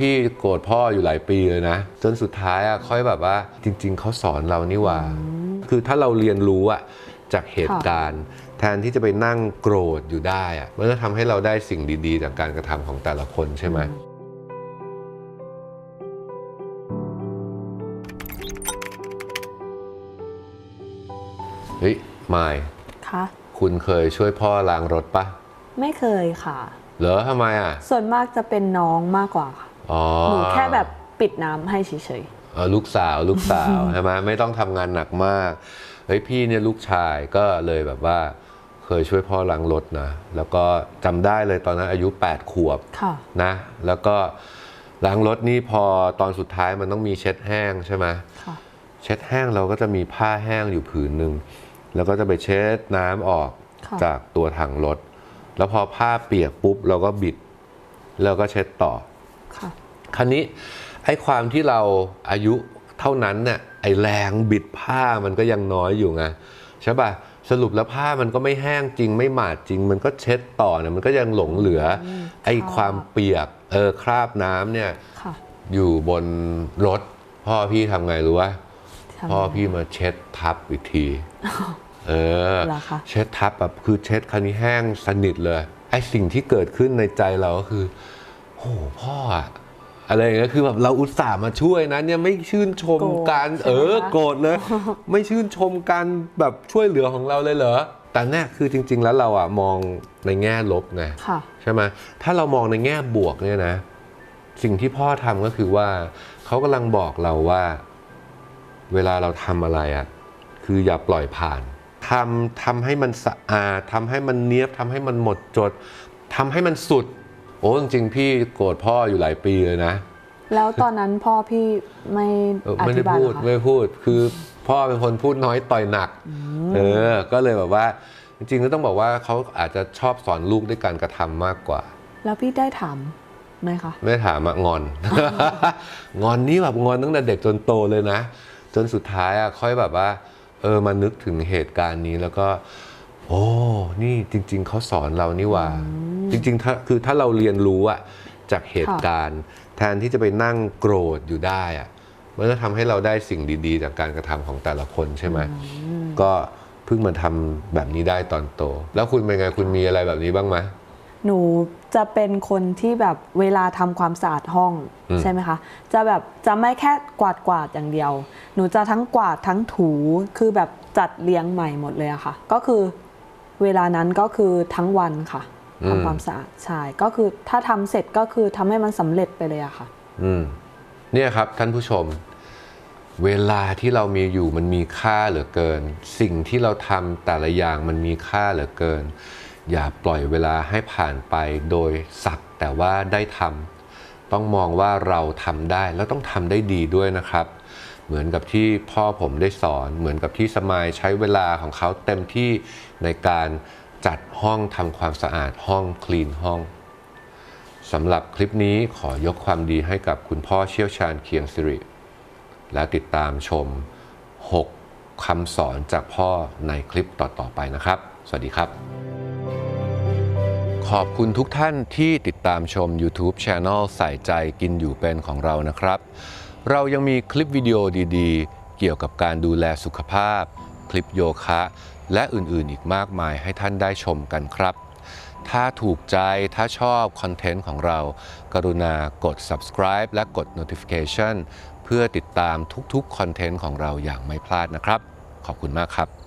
พี่โกรธพ่ออยู่หลายปีเลยนะ จนสุดท้ายอะค่อยแบบว่าจริง ๆเขาสอนเรานี่หว่า คือถ้าเราเรียนรู้อะจากเหตุการณ์ แทนที่จะไปนั่งโกรธอยู่ได้อะมันก็ทำให้เราได้สิ่งดีๆ จากการกระทำของแต่ละคนใช่ไหมเฮ้ยมายคะคุณเคยช่วยพ่อล้างรถปะ ไม่เคยค่ะ เหรอทำไมอะ ส่วนมากจะเป็นน้องมากกว่าค่ะ อ๋อหนูแค่แบบปิดน้ำให้เฉยเออลูกสาวลูกสาว ใช่ไหมไม่ต้องทำงานหนักมากเฮ้ยพี่เนี่ยลูกชายก็เลยแบบว่า เคยช่วยพ่อล้างรถนะ แล้วก็จำได้เลยตอนนั้นอายุ 8 ขวบ ๆ ค่ะ นะ แล้วก็ล้างรถนี่พอตอนสุดท้ายมันต้องมีเช็ดแห้งใช่ไหมค่ะ เช็ดแห้งเราก็จะมีผ้าแห้งอยู่ผืนหนึ่งแล้วก็จะไปเช็ดน้ำออกค่ะ จากตัวถังรถ แล้วพอผ้าเปียกปุ๊บเราก็บิด แล้วก็เช็ดต่อ ค่ะ คราวนี้ไอ้ความที่เราอายุเท่านั้นเนี่ยไอ้แรงบิดผ้ามันก็ยังน้อยอยู่ไงใช่ป่ะสรุปแล้วผ้ามันก็ไม่แห้งจริงไม่หมาดจริง มันก็เช็ดต่อเนี่ยมันก็ยังหลงเหลืออไอ้ความเปียกเออคราบน้ำเนี่ยค่ะอยู่บนรถ พ่อพี่ทำไงรู้ว่าทำพ่อพี่มาเช็ดทับอีกที เออเหรอคะเช็ดทับแบบคือเช็ดคันนี้แห้งสนิทเลย ไอสิ่งที่เกิดขึ้นในใจเราก็คือโหพ่ออะ อะไรอย่างเงี้ยคือแบบเราอุตส่าห์มาช่วยนะเนี่ยไม่ชื่นชมโกรธการใช่ไหมเออคะโกรธเลย ไม่ชื่นชมการแบบช่วยเหลือของเราเลยเหรอแต่เนี่ยคือจริง ๆ แล้วเราอะมองในแง่ลบไงค่ะใช่ไหมถ้าเรามองในแง่บวกเนี่ยนะ สิ่งที่พ่อทำก็คือว่าเขากำลังบอกเราว่า เวลาเราทำอะไรอะ่ะคืออย่าปล่อยผ่านทำทำให้มันสะอาดทำให้มันเนี้ยบทำให้มันหมดจดทำให้มันสุด โอ้จริงๆพี่โกรธพ่ออยู่หลายปีเลยนะ แล้วตอนนั้นพ่อพี่ไม่เอออไม่ได้ธิบายพูเหรดอคะ ไม่พูดคือพ่อเป็นคนพูดน้อยต่อยหนักเออก็เลยแบบว่า จริงๆก็ต้องบอกว่าเขาอาจจะชอบสอนลูกด้วยการกระทำมากกว่า แล้วพี่ได้ถามไหมคะ ไม่ได้ถามอะงอน งอนนี่แบบงอนตั้งแต่เด็กจนโตเลยนะ จนสุดท้ายอะค่อยแบบว่า เออมานึกถึงเหตุการณ์นี้แล้วก็ โอ้ นี่จริง ๆเขาสอนเรานี่หว่า จริงๆถ้าคือถ้าเราเรียนรู้อะจากเหตุการณ์ แทนที่จะไปนั่งโกรธอยู่ได้อะมันก็ทำให้เราได้สิ่งดีๆ จากการกระทำของแต่ละคนใช่ไหมก็เพิ่งมาทำแบบนี้ได้ตอนโต แล้วคุณเป็นไงคุณมีอะไรแบบนี้บ้างไหมหนูจะเป็นคนที่แบบเวลาทำความสะอาดห้องอืมใช่ไหมคะ จะแบบจะไม่แค่กวาดกวาดๆอย่างเดียว หนูจะทั้งกวาดทั้งถูคือแบบจัดเรียงใหม่หมดเลยอะค่ะ ก็คือเวลานั้นก็คือทั้งวันค่ะ ทำความสะอาดใช่ก็คือถ้าทำเสร็จก็คือทำให้มันสำเร็จไปเลยอะค่ะ อืมเนี่ยครับท่านผู้ชม เวลาที่เรามีอยู่มันมีค่าเหลือเกิน สิ่งที่เราทำแต่ละอย่างมันมีค่าเหลือเกิน อย่าปล่อยเวลาให้ผ่านไปโดยสักแต่ว่าได้ทำต้องมองว่าเราทำได้แล้วต้องทำได้ดีด้วยนะครับ เหมือนกับที่พ่อผมได้สอน เหมือนกับที่สมายใช้เวลาของเขาเต็มที่ในการ จัดห้องทำความสะอาดห้องคลีนห้องสำหรับคลิปนี้ขอยกความดีให้กับคุณพ่อเชี่ยวชาญเคียงสิริ และติดตามชม 6คำสอนจากพ่อในคลิปต่อ ๆ ไปนะครับ สวัสดีครับ ขอบคุณทุกท่านที่ติดตามชม YouTube c h a n e l ใส่ใจกินอยู่เป็นของเรานะครับ เรายังมีคลิปวิดีโอดีๆ เกี่ยวกับการดูแลสุขภาพ คลิปโยคะ และอื่นๆอีกมากมายให้ท่านได้ชมกันครับ ถ้าถูกใจถ้าชอบคอนเทนต์ของเรา กรุณากด subscribe และกด notification เพื่อติดตามทุกๆคอนเทนต์ของเราอย่างไม่พลาดนะครับ ขอบคุณมากครับ